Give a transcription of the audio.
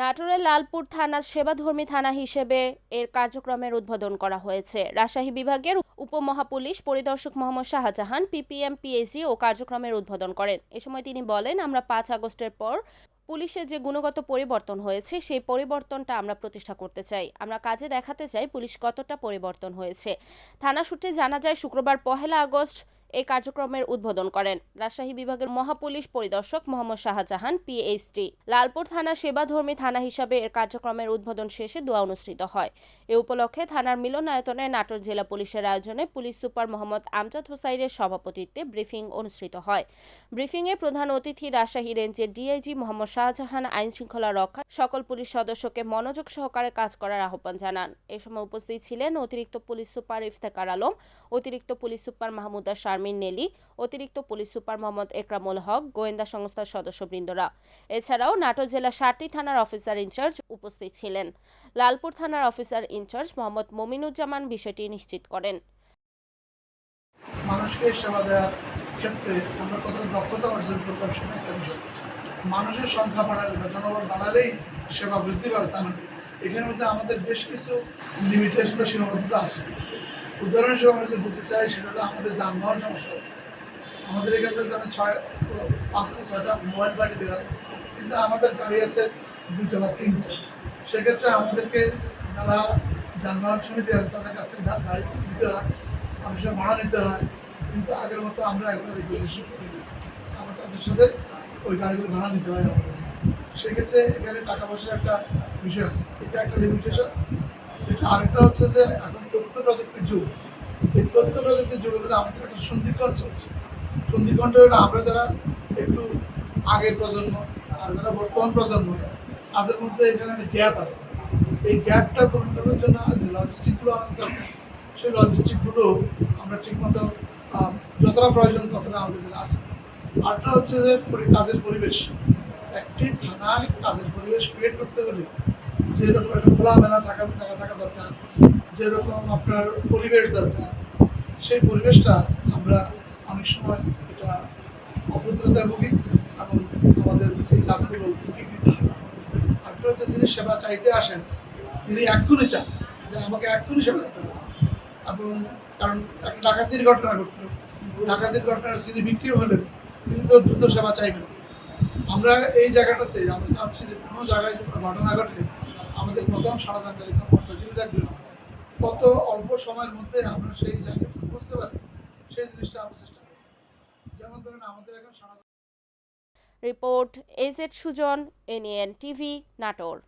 নাটোরের লালপুর থানা সেবাধর্মী থানা হিসেবে এর কার্যক্রমের উদ্বোধন করা হয়েছে। রাজশাহী বিভাগের উপমহাপুলিশ পরিদর্শক মোহাম্মদ শাহজাহান, পিপিএম, পিএইচডি ও কার্যক্রমের উদ্বোধন করেন। এ সময় তিনি বলেন, আমরা পাঁচ আগস্টের পর পুলিশের যে গুণগত পরিবর্তন হয়েছে, সেই পরিবর্তনটা আমরা প্রতিষ্ঠা করতে চাই। আমরা কাজে দেখাতে চাই পুলিশ কতটা পরিবর্তন হয়েছে। থানা সূত্রে জানা যায়, শুক্রবার পহেলা আগস্ট এই কার্যক্রমের উদ্বোধন করেন। রাজশাহী বিভাগের মহাপুলিশ পরিদর্শক মোহাম্মদ শাহজাহান, পিএইচডি। লালপুর থানা সেবাধর্মী থানা হিসাবে এর কার্যক্রমের উদ্বোধন শেষে দোয়া অনুষ্ঠিত হয়। এ উপলক্ষে থানার মিলনায়তনে নাটোর জেলা পুলিশের আয়োজনে পুলিশ সুপার মোহাম্মদ আমজাদ হোসাইনের সভাপতিত্বে ব্রিফিং অনুষ্ঠিত হয়। ব্রিফিংয়ে প্রধান অতিথি রাজশাহী রেঞ্জের ডিআইজি মোহাম্মদ শাহজাহান আইন শৃঙ্খলা রক্ষা, সকল পুলিশ সদস্যকে মনোযোগ সহকারে কাজ করার আহ্বান জানান। এ সময় উপস্থিত ছিলেন অতিরিক্ত পুলিশ সুপার ইফতেকার আলম, অতিরিক্ত পুলিশ সুপার মাহমুদা শারমিন নেলি, অতিরিক্ত পুলিশ সুপার মোহাম্মদ একরামুল হক, গোয়েন্দা সংস্থার সদস্যবৃন্দরা। এছাড়াও নাটোর জেলা ষাটটি থানার অফিসার ইনচার্জ উপস্থিত ছিলেন। লালপুর থানার অফিসার ইনচার্জ মোহাম্মদ মমিনুজ্জামান বিষয়টি নিশ্চিত করেন। মানুষকে সেবা দেওয়ার ক্ষেত্রে আমরা কতটা দক্ষতা অর্জন করতাম সেটা একটা বিষয়। মানুষের সংখ্যা বাড়ালে বা জনবল বাড়ালেই সেবা বৃদ্ধি পাবে তা নয়। এখানের মধ্যে আমাদের বেশ কিছু লিমিটেশন বা সীমাবদ্ধতা আছে। উদাহরণ হিসেবে আমরা যে বলতে চাই, সেটা হলো আমাদের যানবাহন সমস্যা আছে আমাদের এখান থেকে ধরেন ছয়, পাঁচ থেকে ছয়টা মোবাইল গাড়ি বেরোয়, কিন্তু আমাদের গাড়ি আছে দুইটা বা তিনটা। সেক্ষেত্রে আমাদেরকে যারা যানবাহন সমিতি আছে, তাদের কাছ থেকে গাড়ি নিতে হয় সময় ভাড়া নিতে হয়, কিন্তু আগের মতো আমরা এগুলো রেগুলেশন করি আমরা তাদের সাথে ওই গাড়িগুলো ভাড়া নিতে হয় আমাদের সেক্ষেত্রে এখানে টাকা পয়সার একটা বিষয় আছে। এটা একটা লিমিটেশন এটা আরেকটা হচ্ছে যে, এখন তথ্য প্রযুক্তির যুগ। এই তথ্য প্রযুক্তির যুগের মধ্যে আমাদের একটা সন্ধিক্ষণ চলছে। সন্ধিক্ষণটা আমরা যারা একটু আগের প্রজন্ম আর যারা বর্তমান প্রজন্ম, তাদের মধ্যে এখানে একটা গ্যাপ আছে। এই গ্যাপটা পূরণ করার জন্য যে লজিস্টিকগুলো আমাদের সেই লজিস্টিকগুলো আমরা ঠিকমতো যতটা প্রয়োজন ততটা আমাদের কাছে আছে। আরটা হচ্ছে যে কাজের পরিবেশ। একটি থানায় কাজের পরিবেশ ক্রিয়েট করতে হলে যেরকম একটা খোলামেলা থাকা থাকা দরকার, যেরকম আপনার পরিবেশ দরকার, সেই পরিবেশটা আমরা অনেক সময় এটা অভদ্রতায় ভুগি এবং আমাদের এই কাজগুলো বিকৃত হয়। যিনি সেবা চাইতে আসেন, তিনি এক্ষুনি চান যে আমাকে এক্ষুনি সেবা দিতে হবে। এবং কারণ একটা ডাকাতির ঘটনা ঘটলো। ডাকাতির ঘটনার যিনি বিক্রি হলেন, তিনি তো দ্রুত সেবা চাইবেন। আমরা এই জায়গাটাতে, আমরা চাচ্ছি যে কোনো জায়গায় কোনো ঘটনা ঘটে আমাদের প্রথম সমাধানকারী কর্মকর্তা যিনি দেখবেন কত অল্প সময়ের মধ্যে আমরা সেই জায়গাটা বুঝতে পারি, সেই জিনিসটা আমরা চেষ্টা করি যেমন ধরেন আমাদের এখন সারাদান report AZ Sujan NN TV, Natore.